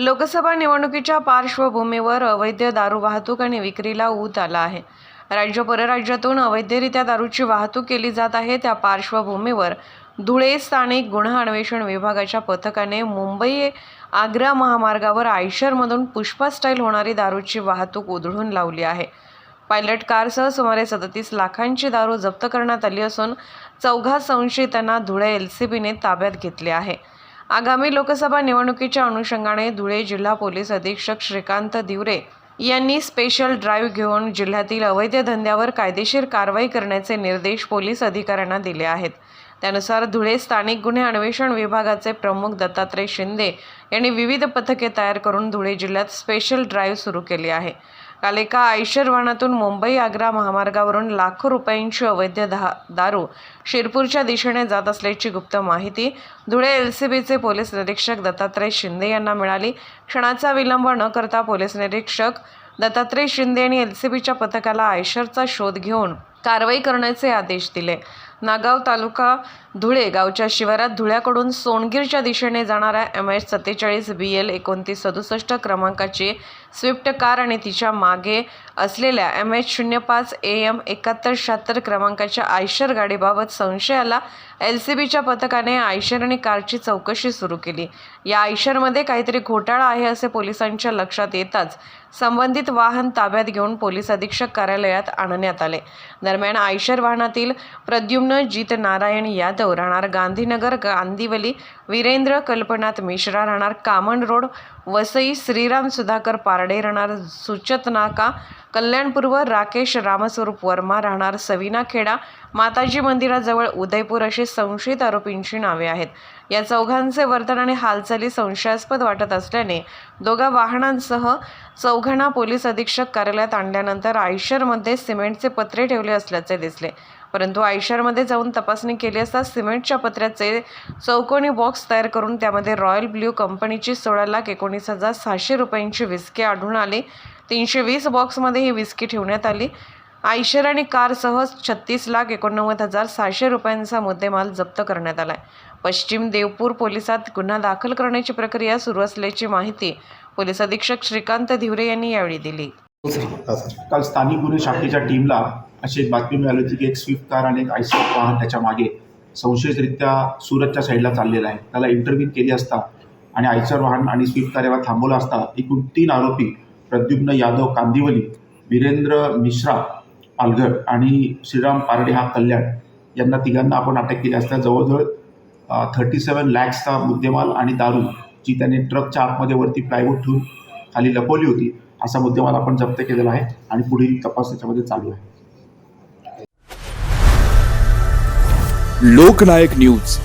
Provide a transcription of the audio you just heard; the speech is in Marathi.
लोकसभा निवडणुकीच्या पार्श्वभूमीवर अवैध दारू वाहतूक आणि विक्रीला ऊत आला आहे. राज्य परराज्यातून अवैधरित्या दारूची वाहतूक केली जात आहे. त्या पार्श्वभूमीवर धुळे स्थानिक गुन्हा अन्वेषण विभागाच्या पथकाने मुंबई आग्रा महामार्गावर आयशरमधून पुष्पा स्टाईल होणारी दारूची वाहतूक उधळून लावली आहे. पायलट कारसह सुमारे सदतीस लाखांची दारू जप्त करण्यात आली असून चौघा संशयितांना धुळे एल सी बीने ताब्यात घेतले आहे. आगामी लोकसभा निवडणुकीच्या अनुषंगाने धुळे जिल्हा पोलीस अधीक्षक श्रीकांत दिवरे यांनी स्पेशल ड्राईव्ह घेऊन जिल्ह्यातील अवैध धंद्यावर कायदेशीर कारवाई करण्याचे निर्देश पोलीस अधिकाऱ्यांना दिले आहेत. त्यानुसार धुळे स्थानिक गुन्हे अन्वेषण विभागाचे प्रमुख दत्तात्रय शिंदे यांनी विविध पथके तयार करून धुळे जिल्ह्यात स्पेशल ड्राईव्ह सुरू केली आहे. काल एका आयशर वाहनातून मुंबई आग्रा महामार्गावरून लाखो रुपयांची अवैध दहा दारू शिरपूरच्या दिशेने जात असल्याची गुप्त माहिती धुळे एल सी बीचे पोलीस निरीक्षक दत्तात्रय शिंदे यांना मिळाली. क्षणाचा विलंब न करता पोलीस निरीक्षक दत्तात्रय शिंदे यांनी एल सी बीच्या पथकाला आयशरचा शोध घेऊन कारवाई करण्याचे आदेश दिले. नागाव तालुका धुळे गावच्या शिवारात धुळ्याकडून सोनगीरच्या दिशेने जाणाऱ्या एम एच सत्तेचाळीस बी एल एकोणतीस सदुसष्ट क्रमांकाची स्विफ्ट कार आणि तिच्यामागे असलेल्या एम एच शून्य पाच ए एम एकाहत्तर शहात्तर क्रमांकाच्या आयशर गाडीबाबत संशय आला एल सी बीच्या पथकाने आयशर आणि कारची चौकशी सुरू केली. या आयशरमध्ये काहीतरी घोटाळा आहे असे पोलिसांच्या लक्षात येताच संबंधित वाहन ताब्यात घेऊन पोलीस अधीक्षक कार्यालयात आणण्यात आले. दरम्यान आयशर वाहनातील प्रद्युम्न जीत नारायण यादव राहणार गांधीनगर गांधीवली वीरेंद्र कल्पनाथ मिश्रा राहणार कामन रोड वसई श्रीराम सुधाकर पारडे राहणार सुचत नाका कल्याणपूर्व राकेश रामस्वरूप वर्मा राहणार सविना खेडा माताजी मंदिराजवळ उदयपूर अशी संशयित आरोपींची नावे आहेत. या चौघांचे वर्तन आणि हालचाली संशयास्पद वाटत असल्याने दोघा वाहनांसह चौघांना पोलीस अधीक्षक कार्यालयात आणल्यानंतर आयशरमध्ये सिमेंटचे पत्रे ठेवले असल्याचे दिसले. परंतु आयशरमध्ये जाऊन तपासणी केली असता सिमेंटच्या पत्र्याचे चौकोनी बॉक्स तयार करून त्यामध्ये रॉयल ब्ल्यू कंपनीची सोळा लाख एकोणीस हजार सहाशे रुपयांची विस्की आढळून आली. तीनशे वीस बॉक्समध्ये ही विस्की ठेवण्यात आली. आयशर आणि कारसह छत्तीस लाख एकोणनव्वद हजार सहाशे रुपयांचा मुद्देमाल जप्त करण्यात आलाय. पश्चिम देवपूर पोलिसात गुन्हा दाखल करण्याची प्रक्रिया सुरू असल्याची माहिती पोलीस अधीक्षक श्रीकांत धिवरे यांनी यावेळी दिली. हा काल स्थानिक गुन्हे शाखेच्या टीमला अशी एक बातमी मिळाली होती की एक स्विफ्ट कार आणि एक आयसर वाहन त्याच्यामागे संशयितरित्या सुरतच्या साईडला चाललेला आहे. त्याला इंटरव्ह्यू केली असता आणि आयसर वाहन आणि स्विफ्ट कार याला थांबवलं असता एकूण तीन आरोपी प्रद्युम्न यादव कांदिवली वीरेंद्र मिश्रा पालघर आणि श्रीराम पारडे हा कल्याण यांना तिघांना आपण अटक केली असता. जवळजवळ थर्टी सेवन लॅक्सचा मुद्देमाल आणि दारू जी त्याने ट्रकच्या आतमध्ये वरती प्लायवूड ठेवून खाली लपवली होती असा मुद्देमाल आपण जप्त केलेला आहे आणि पुढील तपास त्याच्यामध्ये चालू आहे. लोकनायक न्यूज.